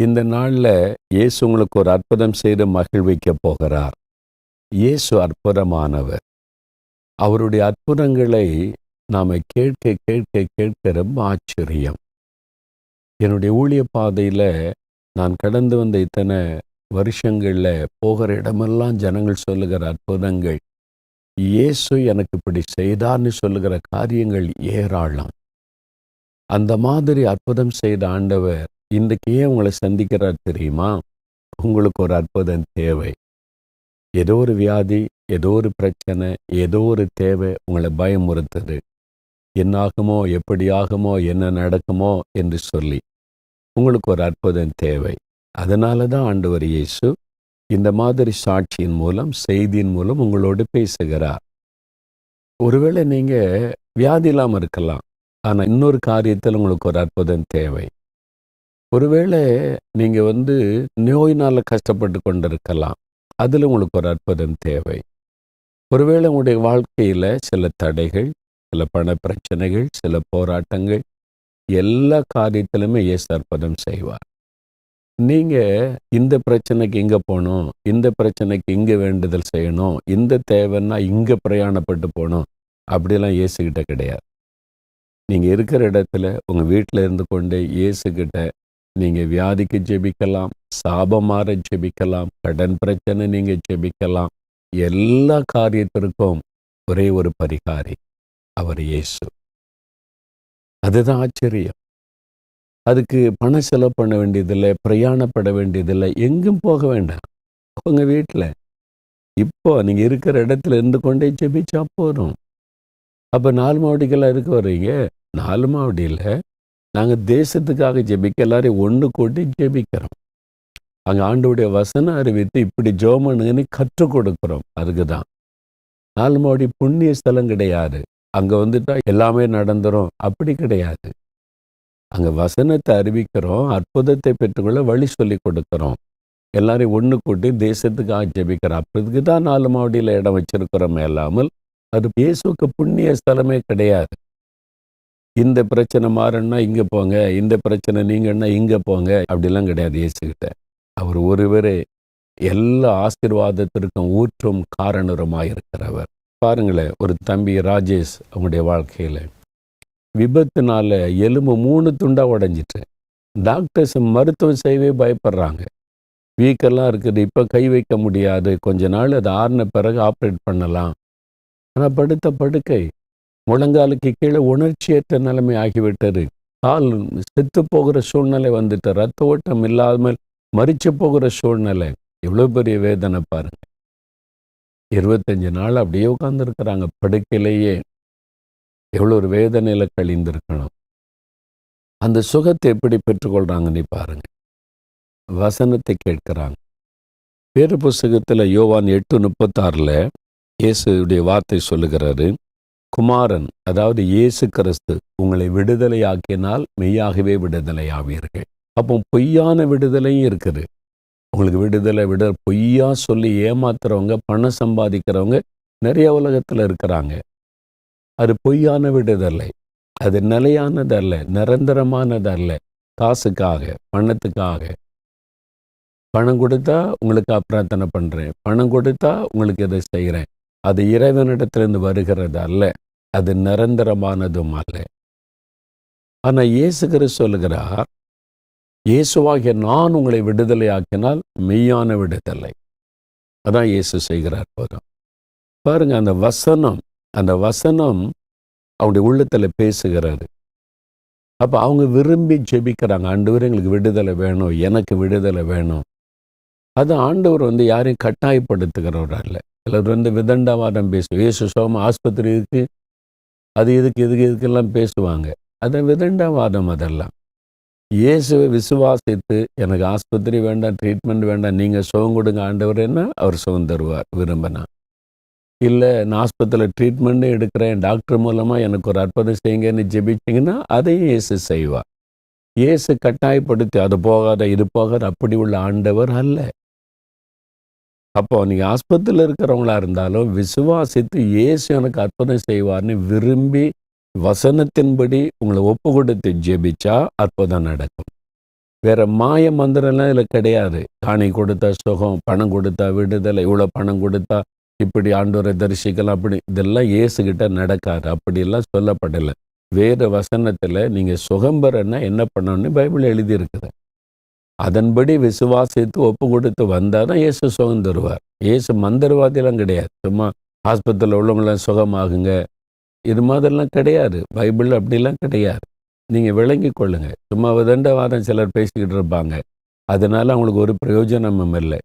இந்த நாளில் இயேசு உங்களுக்கு ஒரு அற்புதம் செய்து மகிழ்விக்க போகிறார். இயேசு அற்புதமானவர். அவருடைய அற்புதங்களை நாம் கேட்க கேட்க கேட்க ரொம்ப ஆச்சரியம். என்னுடைய ஊழிய பாதையில் நான் கடந்து வந்த இத்தனை வருஷங்களில் போகிற இடமெல்லாம் ஜனங்கள் சொல்லுகிற அற்புதங்கள் இயேசு எனக்கு இப்படி செய்தார்னு சொல்லுகிற காரியங்கள் ஏராளம். அந்த மாதிரி அற்புதம் செய்த ஆண்டவர் இன்றைக்கு ஏன் உங்களை சந்திக்கிறார் தெரியுமா? உங்களுக்கு ஒரு அற்புதம் தேவை. ஏதோ ஒரு வியாதி ஏதோ ஒரு பிரச்சனை ஏதோ ஒரு தேவை உங்களை பயமுறுத்துது. என்னாகுமோ எப்படி ஆகுமோ என்ன நடக்குமோ என்று சொல்லி. உங்களுக்கு ஒரு அற்புதம் தேவை. அதனால தான் ஆண்டவர் இயேசு இந்த மாதிரி சாட்சியின் மூலம் செய்தியின் மூலம் உங்களோடு பேசுகிறார். ஒருவேளை நீங்கள் வியாதி இல்லாமல் இருக்கலாம். ஆனால் இன்னொரு காரியத்தில் உங்களுக்கு ஒரு அற்புதம் தேவை. ஒருவேளை நீங்கள் வந்து நோயினால் கஷ்டப்பட்டு கொண்டிருக்கலாம். அதில் உங்களுக்கு ஒரு அற்புதம் தேவை. ஒருவேளை உங்களுடைய வாழ்க்கையில் சில தடைகள் சில பண பிரச்சனைகள் சில போராட்டங்கள் எல்லா காரியத்திலுமே இயேசு அற்புதம் செய்வார். நீங்கள் இந்த பிரச்சனைக்கு இங்கே போகணும்? இந்த பிரச்சனைக்கு இங்கே வேண்டுதல் செய்யணும்? இந்த தேவைன்னா இங்கே பிரயாணப்பட்டு போகணும்? அப்படிலாம் இயேசுக்கிட்ட கிடையாது. நீங்கள் இருக்கிற இடத்துல உங்கள் வீட்டில் இருந்து கொண்டு இயேசுக்கிட்ட நீங்கள் வியாதிக்கு ஜெபிக்கலாம் சாபமாற ஜெபிக்கலாம் கடன் பிரச்சனை நீங்கள் ஜெபிக்கலாம். எல்லா காரியத்திற்கும் ஒரே ஒரு பரிகாரி அவர் இயேசு. அதுதான் ஆச்சரியம். அதுக்கு பணம் செலவு பண்ண வேண்டியதில்லை பிரயாணப்பட வேண்டியதில்லை எங்கும் போக வேண்டாம். உங்கள் வீட்டில் இப்போ நீங்கள் இருக்கிற இடத்துல இருந்து கொண்டே ஜெபிச்சா போதும். அப்போ நாலு மாவடிக்கெல்லாம் இருக்க வர்றீங்க? நாலு மாவடியில் நாங்கள் தேசத்துக்காக ஜெபிக்க எல்லாரையும் ஒன்று கூட்டி ஜெபிக்கிறோம். அங்கே ஆண்டோடைய வசனம் அறிவித்து இப்படி ஜோமனுங்கன்னு கற்றுக் கொடுக்குறோம். அதுக்கு தான் நாலு புண்ணிய ஸ்தலம் கிடையாது. அங்கே வந்துட்டா எல்லாமே நடந்துரும். அப்படி கிடையாது. அங்கே வசனத்தை அறிவிக்கிறோம். அற்புதத்தை பெற்றுக்கொள்ள வழி சொல்லி கொடுக்குறோம். எல்லாரையும் ஒன்று கூட்டி தேசத்துக்காக ஜெபிக்கிறோம். அப்பதுக்கு தான் நாலு மாவடியில் இடம் வச்சிருக்கிறோம். இல்லாமல் அது இயேசுக்கு புண்ணிய ஸ்தலமே கிடையாது. இந்த பிரச்சனை மாறணும்னா இங்கே போங்க இந்த பிரச்சனை நீங்கன்னா இங்கே போங்க அப்படிலாம் கிடையாது இயேசுகிட்ட. அவர் ஒருவரே எல்லா ஆசீர்வாதத்திற்கும் ஊற்றும் காரணருமாக இருக்கிறவர் பாருங்களேன் ஒரு தம்பி ராஜேஷ் அவங்களுடைய வாழ்க்கையில். விபத்துனால எலும்பு மூணு துண்டாக உடஞ்சிட்டு டாக்டர்ஸ் மருத்துவம் செய்யவே பயப்படுறாங்க. வீக்கெல்லாம் இருக்குது இப்போ கை வைக்க முடியாது கொஞ்ச நாள் அது ஆறின பிறகு ஆப்ரேட் பண்ணலாம். ஆனால் படுத்த படுக்கை முழங்காலுக்கு கீழே உணர்ச்சியற்ற நிலைமை ஆகிவிட்டது. கால் செத்து போகிற சூழ்நிலை வந்துட்டு ரத்த ஓட்டம் இல்லாமல் மறிச்சு போகிற சூழ்நிலை. எவ்வளோ பெரிய வேதனை பாருங்க. இருபத்தஞ்சு நாள் அப்படியே உட்காந்துருக்குறாங்க படுக்கையிலேயே. எவ்வளோ ஒரு வேதனையில் கழிந்திருக்கணும். அந்த சுகத்தை எப்படி பெற்றுக்கொள்கிறாங்கன்னு பாருங்க. வசனத்தை கேட்குறாங்க. வேறு புஸ்தகத்தில் யோவான் எட்டு முப்பத்தாறில் இயேசுடைய வார்த்தை சொல்லுகிறாரு. குமாரன் அதாவது இயேசு கிறிஸ்து உங்களை விடுதலையாக்கினால் மெய்யாகவே விடுதலையாவீர்கள். அப்போ பொய்யான விடுதலையும் இருக்குது. உங்களுக்கு விடுதலை விட பொய்யா சொல்லி ஏமாத்துறவங்க பணம் சம்பாதிக்கிறவங்க நிறைய உலகத்தில் இருக்கிறாங்க. அது பொய்யான விடுதலை. அது நிலையானதல்ல நிரந்தரமானதல்ல. காசுக்காக பணத்துக்காக. பணம் கொடுத்தா உங்களுக்கு பிரார்த்தனை பண்ணுறேன் பணம் கொடுத்தா உங்களுக்கு இதை செய்கிறேன் அது இறைவனிடத்திலிருந்து வருகிறது அல்ல அது நிரந்தரமானதும் அல்ல. ஆனால் இயேசுகிற சொல்லுகிறார் இயேசுவாகிய நான் உங்களை விடுதலை ஆக்கினால் மெய்யான விடுதலை. அதான் இயேசு செய்கிறார் போதும். பாருங்க அந்த வசனம் அந்த வசனம் அவங்களுடைய உள்ளத்தில் பேசுகிறாரு அப்போ அவங்க விரும்பி ஜெபிக்கிறாங்க ஆண்டவர் எங்களுக்கு விடுதலை வேணும் எனக்கு விடுதலை வேணும். அது ஆண்டவர் வந்து யாரையும் கட்டாயப்படுத்துகிறவர் அல்ல. சிலர் வந்து விதண்டாவாதம் பேசுவோம் இயேசு சோம ஆஸ்பத்திரி இருக்குது அது இதுக்கு இதுக்கு இதுக்கெல்லாம் பேசுவாங்க? அது விதண்டாவாதம் அதெல்லாம். இயேசுவை விசுவாசித்து எனக்கு ஆஸ்பத்திரி வேண்டாம் ட்ரீட்மெண்ட் வேண்டாம் நீங்கள் சுகம் கொடுங்க ஆண்டவர் என்ன? அவர் சுகம் தருவார் விரும்பினா. இல்லை நான் ஆஸ்பத்திரியில் ட்ரீட்மெண்ட்டும் எடுக்கிறேன் டாக்டர் மூலமாக எனக்கு ஒரு அற்புதம் செய்யுங்கன்னு ஜெபிச்சிங்கன்னா அதையும் இயேசு செய்வார். இயேசு கட்டாயப்படுத்தி அது போகாத இது போகாத அப்படி உள்ள ஆண்டவர் அல்ல. அப்போ நீங்கள் ஆஸ்பத்திரியில் இருக்கிறவங்களா இருந்தாலும் விசுவாசித்து இயேசு எனக்கு அற்புதம் செய்வார்னு விரும்பி வசனத்தின்படி உங்களை ஒப்பு கொடுத்து ஜெபிச்சா அற்புதம் நடக்கும். வேற மாய மந்திரம்லாம் இதில் கிடையாது. காணி கொடுத்தா சுகம் பணம் கொடுத்தா விடுதலை இவ்வளோ பணம் கொடுத்தா இப்படி ஆண்டோரை தரிசிக்கலாம் அப்படி இதெல்லாம் இயேசுகிட்ட நடக்காது. அப்படிலாம் சொல்லப்படலை. வேறு வசனத்தில் நீங்கள் சுகம் பெறன்னா என்ன பண்ணணும்னு பைபிள் எழுதியிருக்குது. அதன்படி விசுவாசித்து ஒப்பு கொடுத்து வந்தால் தான் இயேசு சுகம் தருவார். இயேசு மந்திரவாதியெல்லாம் கிடையாது. சும்மா ஹாஸ்பத்திரியில் உள்ளவங்களாம் சுகமாகுங்க. இது மாதிரிலாம் கிடையாது. பைபிள் அப்படிலாம் கிடையாது. நீங்கள் விளங்கி கொள்ளுங்க. சும்மா விதண்ட வாதம் சிலர் பேசிக்கிட்டு இருப்பாங்க. அதனால அவங்களுக்கு ஒரு பிரயோஜனமும் இல்லை.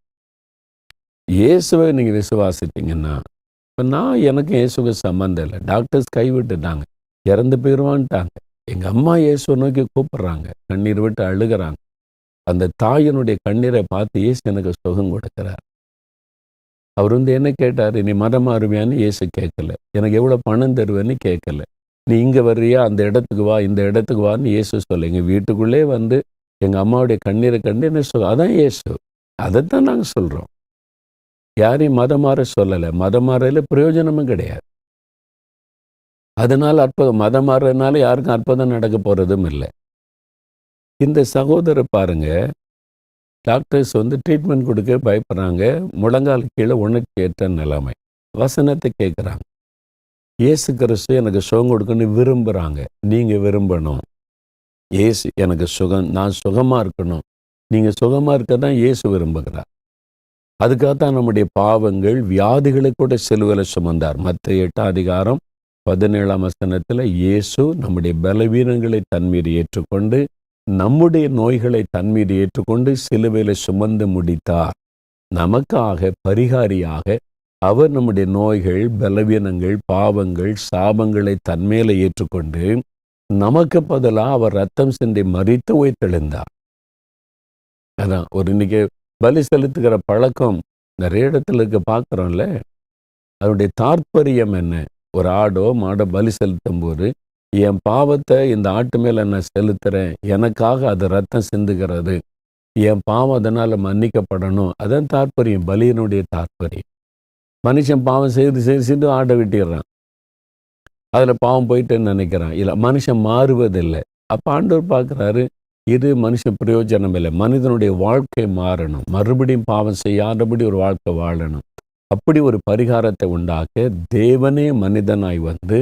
இயேசுவை நீங்கள் விசுவாசித்தீங்கன்னா இப்போ நான் எனக்கு இயேசுக்கு சம்மந்தம் இல்லை. டாக்டர்ஸ் கைவிட்டுட்டாங்க. இறந்து போயிடுவான்ட்டாங்க எங்கள் அம்மா இயேசுவை நோக்கி கூப்பிட்றாங்க. கண்ணீர் விட்டு அழுகிறாங்க. அந்த தாயினுடைய கண்ணீரை பார்த்து இயேசு எனக்கு சுகம் கொடுக்குறார். அவர் வந்து என்ன கேட்டார்? நீ மதம் மாறுவியான்னு இயேசு கேட்கல. எனக்கு எவ்வளோ பணம் தருவேன்னு கேட்கல. நீ இங்கே வர்றியா? அந்த இடத்துக்கு வா இந்த இடத்துக்கு வான்னு இயேசு சொல்ல எங்கள் வீட்டுக்குள்ளே வந்து எங்கள் அம்மாவுடைய கண்ணீரை கண்டு என்ன சொல் அதான் இயேசு. அதைத்தான் நாங்கள் சொல்கிறோம் யாரையும் மதம் மாற சொல்லலை. மதம் மாறையில் பிரயோஜனமும் கிடையாது. அதனால் அற்புதம் மதம் மாறுறதுனால யாருக்கும் அற்புதம் நடக்க போகிறதும் இல்லை. இந்த சகோதரர் பாருங்க. டாக்டர்ஸ் வந்து ட்ரீட்மெண்ட் கொடுக்க பயப்படுறாங்க. முழங்கால் கீழே உணர்ச்சி ஏற்ற நிலைமை. வசனத்தை கேட்குறாங்க இயேசு கிறிஸ்து எனக்கு சுகம் கொடுக்கணும்னு விரும்புகிறாங்க நீங்கள் விரும்பணும். இயேசு எனக்கு சுகம் நான் சுகமாக இருக்கணும். நீங்கள் சுகமாக இருக்க தான் இயேசு விரும்புகிறார். அதுக்காக தான் நம்முடைய பாவங்கள் வியாதிகளை கூட செலுவலை சுமந்தார். மற்ற எட்டாம் அதிகாரம் பதினேழாம் வசனத்தில் இயேசு நம்முடைய பலவீனங்களை தன்மீது ஏற்றுக்கொண்டு நம்முடைய நோய்களை தன்மீது ஏற்றுக்கொண்டு சிலுவையில் சுமந்து முடித்தார். நமக்காக பரிகாரியாக அவர் நம்முடைய நோய்கள் பலவீனங்கள் பாவங்கள் சாபங்களை தன்மேல ஏற்றுக்கொண்டு நமக்கு பதிலாக அவர் ரத்தம் சென்று மறித்து உயிர்த்தெழுந்தார். அதான் ஒரு இன்னைக்கு பலி செலுத்துகிற பழக்கம் நிறைய இடத்துல இருக்க பார்க்குறோம்ல. அதனுடைய தாற்பயம் என்ன? ஒரு ஆடோ மாடோ பலி செலுத்தும் போது என் பாவத்தை இந்த ஆட்டு மேலே நான் செலுத்துகிறேன் எனக்காக அது ரத்தம் சிந்துகிறது. என் பாவம் அதனால் மன்னிக்கப்படணும். அதான் தாற்பயம் பலியனுடைய தாற்பயம். மனுஷன் பாவம் செய்து செய்து செய்து ஆட்டை விட்டிடுறான். அதில் பாவம் போயிட்டேன்னு நினைக்கிறான். இல்லை மனுஷன் மாறுவதில்லை. அப்போ ஆண்டவர் பார்க்குறாரு இது மனுஷன் பிரயோஜனம் இல்லை. மனிதனுடைய வாழ்க்கை மாறணும். மறுபடியும் பாவம் செய்யாதபடி ஒரு வாழ்க்கை வாழணும். அப்படி ஒரு பரிகாரத்தை உண்டாக்க தேவனே மனிதனாய் வந்து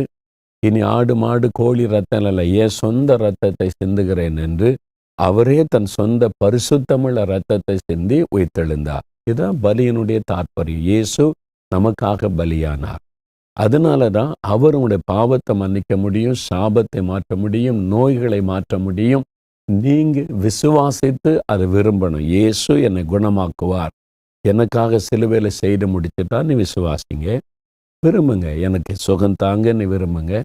இனி ஆடு மாடு கோழி ரத்தம் இல்லை என் சொந்த ரத்தத்தை சிந்துகிறேன் என்று அவரே தன் சொந்த பரிசுத்தமுள்ள ரத்தத்தை சிந்தி உயிர்த்தெழுந்தார். இதுதான் பலியினுடைய தாற்பயம் இயேசு நமக்காக பலியானார். அதனால தான் அவர் உங்களுடைய பாவத்தை மன்னிக்க முடியும் சாபத்தை மாற்ற முடியும் நோய்களை மாற்ற முடியும். நீங்க விசுவாசித்து அதை விரும்பணும். இயேசு என்னை குணமாக்குவார். எனக்காக சிலுவையில் செய்து முடிச்சுட்டா நீ விசுவாசிங்க. விரும்புங்க. எனக்கு சுகம் தாங்கன்னு விரும்புங்க.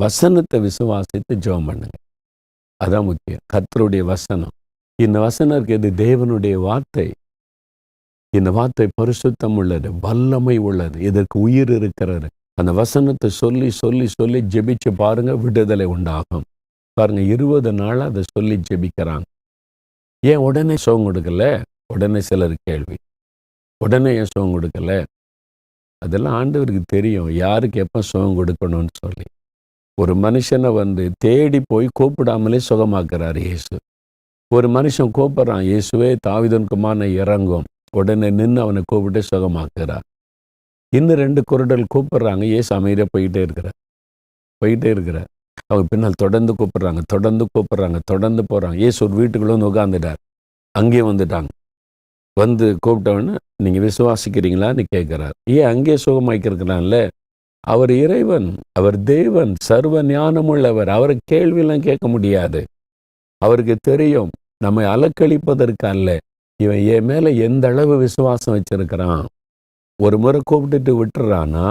வசனத்தை விசுவாசித்து ஜெபம் பண்ணுங்க. அதான் முக்கியம். கத்தருடைய வசனம். இந்த வசனம் இருக்கிறது தேவனுடைய வார்த்தை. இந்த வார்த்தை பரிசுத்தம் உள்ளது. வல்லமை உள்ளது. இதற்கு உயிர் இருக்கிறது. அந்த வசனத்தை சொல்லி சொல்லி சொல்லி ஜெபிச்சு பாருங்க. விடுதலை உண்டாகும். பாருங்க இருபது நாளாக அதை சொல்லி ஜெபிக்கிறாங்க. ஏன் உடனே சுகம் கொடுக்கல? உடனே சிலர் கேள்வி. உடனே ஏன் சோகம் கொடுக்கல? அதெல்லாம் ஆண்டவருக்கு தெரியும். யாருக்கு எப்போ சுகம் கொடுக்கணும்னு சொல்லி. ஒரு மனுஷனை வந்து தேடி போய் கூப்பிடாமலே சுகமாக்குறாரு இயேசு. ஒரு மனுஷன் கூப்பிட்றான் இயேசுவே தாவிதன் குமாரனை இறங்கும். உடனே நின்று அவனை கூப்பிட்டு சுகமாக்குறார் இன்னும் ரெண்டு குருடல் கூப்பிடுறாங்க. இயேசு அமைதியாக போயிட்டே இருக்கிறார். போயிட்டே இருக்கிறார். அவங்க பின்னால் தொடர்ந்து கூப்பிடுறாங்க தொடர்ந்து கூப்பிடுறாங்க தொடர்ந்து போகிறாங்க இயேசு ஒரு வீட்டுக்குள்ள வந்து உட்காந்துட்டார் அங்கேயே வந்துட்டாங்க. வந்து கூப்பிட்டவன்னு நீங்கள் விசுவாசிக்கிறீங்களான்னு கேட்குறார் ஏன் அங்கேயே சுகமாக்கிருக்கிறான்ல அவர் இறைவன் அவர் தேவன் சர்வ ஞானமுள்ளவர் அவரை கேள்வியெல்லாம் கேட்க முடியாது. அவருக்கு தெரியும். நம்மை அலக்களிப்பதற்கு அல்ல இவன் என் மேலே எந்த அளவு விசுவாசம் வச்சிருக்கிறான். ஒரு முறை கூப்பிட்டுட்டு விட்டுறானா?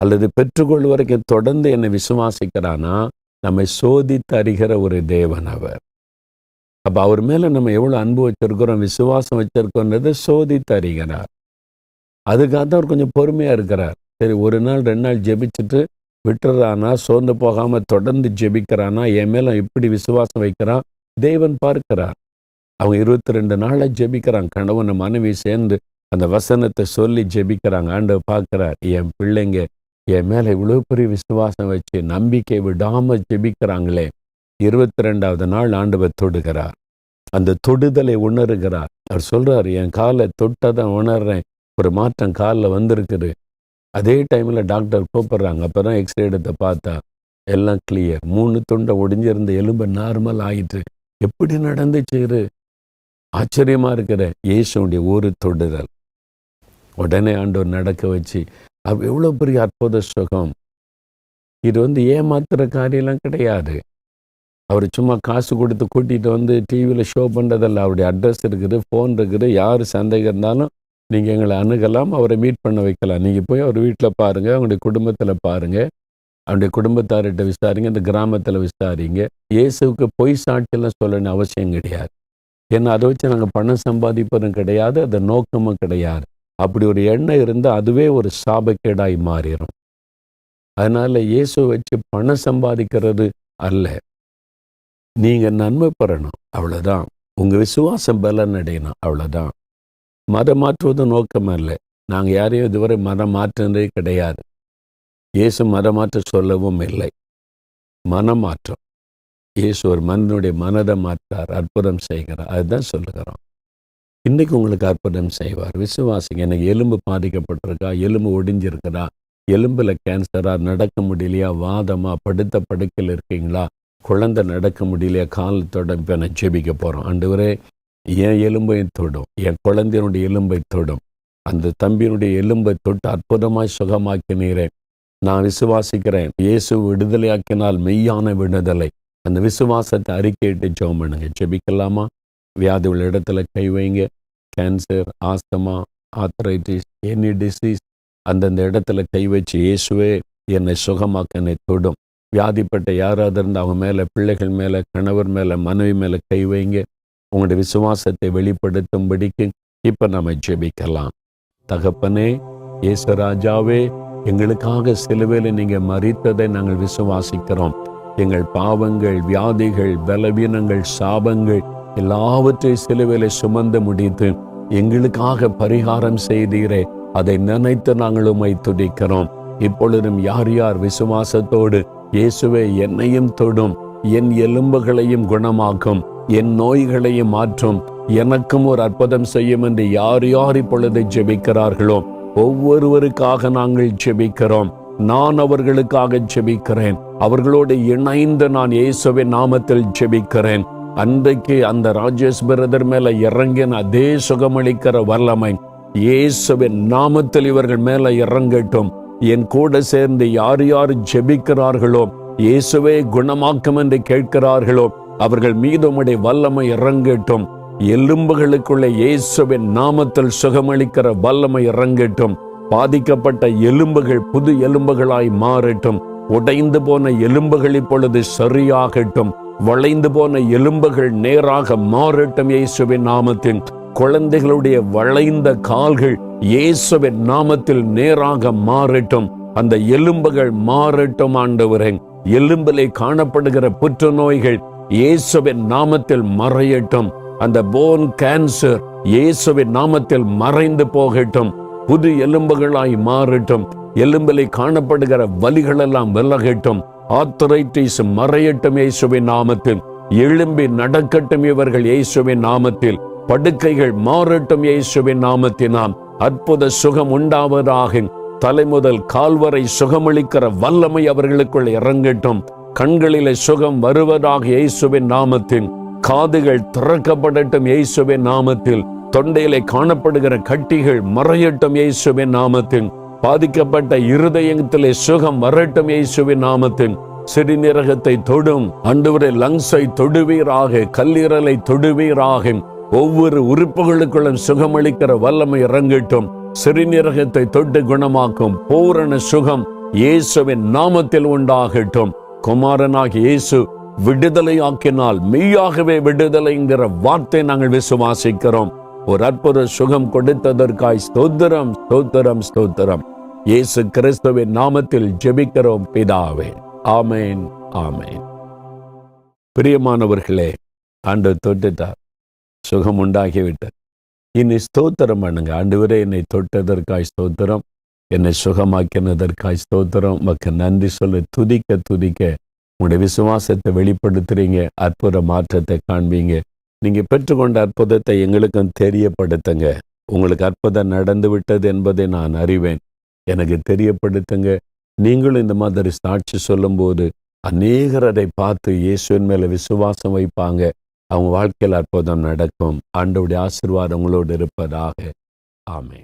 அல்லது பெற்றுக்கொள்வரைக்கும் தொடர்ந்து என்னை விசுவாசிக்கிறானா? நம்மை சோதித்து அறிகிற ஒரு தேவன் அவர். அப்போ அவர் மேலே நம்ம எவ்வளோ அன்பு வச்சிருக்கிறோம் விசுவாசம் வச்சுருக்கோன்றதை சோதித்து அறிகிறார். அதுக்காக தான் அவர் கொஞ்சம் பொறுமையாக இருக்கிறார். சரி ஒரு நாள் ரெண்டு நாள் ஜெபிச்சுட்டு விட்டுறானா சோர்ந்து போகாமல் தொடர்ந்து ஜெபிக்கிறானா என் மேலே எப்படி விசுவாசம் வைக்கிறான் தேவன் பார்க்கிறார். அவங்க இருபத்தி ரெண்டு நாளாக ஜெபிக்கிறாங்க. கணவன் மனைவி சேர்ந்து அந்த வசனத்தை சொல்லி ஜெபிக்கிறாங்க. ஆண்டவர் பார்க்குறார் என் பிள்ளைங்க என் மேலே இவ்வளோ பெரிய விசுவாசம் வச்சு நம்பிக்கை விடாமல் ஜெபிக்கிறாங்களே இருபத்தி ரெண்டாவது நாள் ஆண்டவர் தொடுகிறார். அந்த தொடுதலை உணர்கிறார். அவர் சொல்றாரு என் காலை தொட்டதான் உணர்றேன். ஒரு மாற்றம் காலில் வந்திருக்குது. அதே டைமில் டாக்டர் கூப்பிட்றாங்க. அப்போ தான் எக்ஸ்ரே எடுத்து பார்த்தா எல்லாம் கிளியர் மூணு துண்டை ஒடிஞ்சிருந்த எலும்பு நார்மல் ஆயிட்டு. எப்படி நடந்துச்சு இது? ஆச்சரியமா இருக்கிற இயேசுடைய ஒரு தொடுதல். உடனே ஆண்டவர் நடக்க வச்சு அவ் எவ்வளோ பெரிய அற்புத சுகம். இது வந்து ஏமாத்துற காரியெல்லாம் கிடையாது. அவர் சும்மா காசு கொடுத்து கூட்டிகிட்டு வந்து டிவியில் ஷோ பண்ணுறதில்ல அவருடைய அட்ரஸ் இருக்குது ஃபோன் இருக்குது. யார் சந்தேகம் இருந்தாலும் நீங்கள் எங்களை அணுகலாம் அவரை மீட் பண்ண வைக்கலாம். நீங்கள் போய் அவர் வீட்டில் பாருங்கள் அவங்களுடைய குடும்பத்தில் பாருங்கள் அவருடைய குடும்பத்தார்கிட்ட விசாரிங்க இந்த கிராமத்தில் விசாரிங்க. இயேசுவுக்கு பொய் சாட்சியெல்லாம் சொல்லணும்னு அவசியம் கிடையாது. ஏன்னா அதை வச்சு நாங்கள் பணம் சம்பாதிப்பதும் கிடையாது அது நோக்கமும் கிடையாது. அப்படி ஒரு எண்ணம் இருந்தால் அதுவே ஒரு சாபக்கேடாய் மாறிடும் அதனால் இயேசுவை வச்சு பணம் சம்பாதிக்கிறது அல்ல. நீங்கள் நன்மை பெறணும் அவ்வளோதான் உங்கள் விசுவாசம் பலன் அடையணும் அவ்வளோதான் மதம் மாற்றுவது நோக்கம் இல்லை நாங்கள் யாரையும் இதுவரை மதம் மாற்றினதே கிடையாது. இயேசு மதம் மாற்ற சொல்லவும் இல்லை. மனமாற்றம் இயேசு ஒரு மனிதனுடைய மனதை மாற்றார் அற்புதம் செய்கிறார். அதுதான் சொல்லுகிறோம். இன்றைக்கு உங்களுக்கு அற்புதம் செய்வார். விசுவாசிங்க எனக்கு எலும்பு பாதிக்கப்பட்டிருக்கா? எலும்பு ஒடிஞ்சிருக்கிறா எலும்பில் கேன்சரா நடக்க முடியலையா? வாதமா? படுத்த படுக்கையில் இருக்கீங்களா? குழந்தை நடக்க முடியலையா? காலத்தோட இப்போ நான் ஜெபிக்க போகிறோம் ஆண்டவரே என் எலும்பை தொடும். என் குழந்தையினுடைய எலும்பை தொடும். அந்த தம்பியினுடைய எலும்பை தொட்டு அற்புதமாய் சுகமாக்கினீரேன் நான் விசுவாசிக்கிறேன். இயேசு விடுதலையாக்கினால் மெய்யான விடுதலை. அந்த விசுவாசத்தை அறிக்கையிட்டு ஜெபம் பண்ணுங்க. ஜெபிக்கலாமா? வியாதி உள்ள இடத்துல கை வைங்க. Cancer asthma arthritis any disease அந்தந்த இடத்துல கை வச்சு இயேசுவே என்னை சுகமாக்க என்னை தொடும். வியாதிப்பட்ட யாராவது இருந்தால் அவங்க மேலே பிள்ளைகள் மேலே கணவர் மேலே மனைவி மேலே கை வைங்க. உங்களுடைய விசுவாசத்தை வெளிப்படுத்தும்படிக்கு இப்போ நம்ம ஜெபிக்கலாம். தகப்பனே ஏசராஜாவே எங்களுக்காக சிலுவையில் நீங்கள் மறித்ததை நாங்கள் விசுவாசிக்கிறோம். எங்கள் பாவங்கள் வியாதிகள் பலவீனங்கள் சாபங்கள் எல்லாவற்றையும் சிலுவையில் சுமந்து முடித்து எங்களுக்காக பரிகாரம் செய்தீரே அதை நினைத்து நாங்கள் உமை துடிக்கிறோம் இப்பொழுதும் யார் யார் விசுவாசத்தோடு இயேசுவே என்னையும் தொடும். என் எலும்புகளையும் குணமாக்கும். என் நோய்களையும் மாற்றும். எனக்கும் ஒரு அற்புதம் செய்யும் என்று யார் யார் இப்பொழுது ஜெபிக்கிறார்களோ ஒவ்வொருவருக்காக நாங்கள் ஜெபிக்கிறோம். நான் அவர்களுக்காக ஜெபிக்கிறேன். அவர்களோடு இணைந்து நான் இயேசுவின் நாமத்தில் ஜெபிக்கிறேன். அன்றைக்கு அந்த ராஜேஷ் பிரதர் மேல இறங்கின அதே சுகமளிக்கிற வல்லமை. இயேசுவின் நாமத்தில் இவர்கள் மேல இறங்கட்டும். என் கூட சேர்ந்து யார் யார் ஜெபிக்கிறார்களோ இயேசுவே குணமாக்கும் என்று கேட்கிறார்களோ அவர்கள் மீது உம்முடைய வல்லமை இறங்கட்டும். எலும்புகளுக்குள்ளே இயேசுவின் நாமத்தில் சுகமளிக்கிற வல்லமை இறங்கட்டும். பாதிக்கப்பட்ட எலும்புகள் புது எலும்புகளாய் மாறட்டும். உடைந்து போன எலும்புகள் இப்பொழுது சரியாகட்டும். வளைந்து போன எலும்புகள் நேராக மாறட்டும் இயேசுவின் நாமத்தின் குழந்தைகளுடைய வளைந்த கால்கள் இயேசுவின் நாமத்தில் நேராக மாறட்டும். அந்த எலும்புகள் மாறட்டும் ஆண்டவரே. எலும்பிலே காணப்படுகிற புற்றுநோய்கள் இயேசுவின் நாமத்தில் மறையட்டும். அந்த போன் கேன்சர் இயேசுவின் நாமத்தில் மறைந்து போகட்டும். புது எலும்புகளாய் மாறட்டும். எலும்பிலே காணப்படுகிற வலிகள் எல்லாம் விலகட்டும். ஆத்தரைட்டிஸ் மறையட்டும் இயேசுவின் நாமத்தில். எழும்பி நடக்கட்டும் இவர்கள் இயேசுவின் நாமத்தில். படுக்கைகள் மாறட்டும் இயேசுவின் நாமத்தினாம் அற்புத சுகம் உண்டாவதாக தலைமுதல் கால்வரை சுகமளிக்கிற வல்லமை அவர்களுக்குள் இறங்கட்டும். கண்களிலே சுகம் வருவதாக இயேசுவின் நாமத்தில் காதுகள் திறக்கப்படட்டும் இயேசுவின் நாமத்தில் தொண்டையிலே காணப்படுகிற கட்டிகள் மறையட்டும் இயேசுவின் நாமத்தில் பாதிக்கப்பட்ட இருதயத்திலே சுகம் வரட்டும் இயேசுவின் நாமத்தில். சிறுநீரகத்தை தொடும் அன்றுவரை லங்ஸை தொடுவீராக கல்லீரலை தொடுவீராக ஒவ்வொரு உறுப்புகளுக்குள்ளும் சுகமளிக்கிற வல்லமை இறங்கட்டும். சிறுநீரகத்தை தொட்டு குணமாக்கும் பூரண சுகம் இயேசுவின் நாமத்தில் உண்டாகட்டும். குமாரனாக இயேசு விடுதலையாக்கினால் மெய்யாகவே விடுதலைங்கிற வார்த்தை நாங்கள் விசுவாசிக்கிறோம். ஒரு அற்புத சுகம் கொடுத்ததற்காய் ஸ்தோத்திரம் ஸ்தோத்திரம் ஸ்தோத்திரம். இயேசு கிறிஸ்துவின் நாமத்தில் ஜெபிக்கிறோம் பிதாவே. ஆமேன் ஆமேன். பிரியமானவர்களே ஆண்டு தொட்டுட்டார் சுகம் உண்டாகிவிட்டது இனி ஸ்தோத்திரம் பண்ணுங்க ஆண்டவரே என்னை தொட்டதற்காய் ஸ்தோத்திரம் என்னை சுகமாக்கினதற்காய் ஸ்தோத்திரம். மக்க நன்றி சொல்ல துதிக்க துதிக்க. உங்களுடைய விசுவாசத்தை வெளிப்படுத்துறீங்க அற்புத மாற்றத்தை காண்பீங்க. நீங்கள் பெற்றுக்கொண்ட அற்புதத்தை எங்களுக்கும் தெரியப்படுத்துங்க. உங்களுக்கு அற்புதம் நடந்து விட்டது என்பதை நான் அறிவேன். எனக்கு தெரியப்படுத்துங்க. நீங்களும் இந்த மாதிரி சாட்சி சொல்லும்போது அநேகர் அதை பார்த்து இயேசுவின் மேலே விசுவாசம் வைப்பாங்க. அவங்க வாழ்க்கையில் அற்புதம் நடக்கும். ஆண்டவுடைய ஆசிர்வாதம் உங்களோடு இருப்பதாக. ஆமே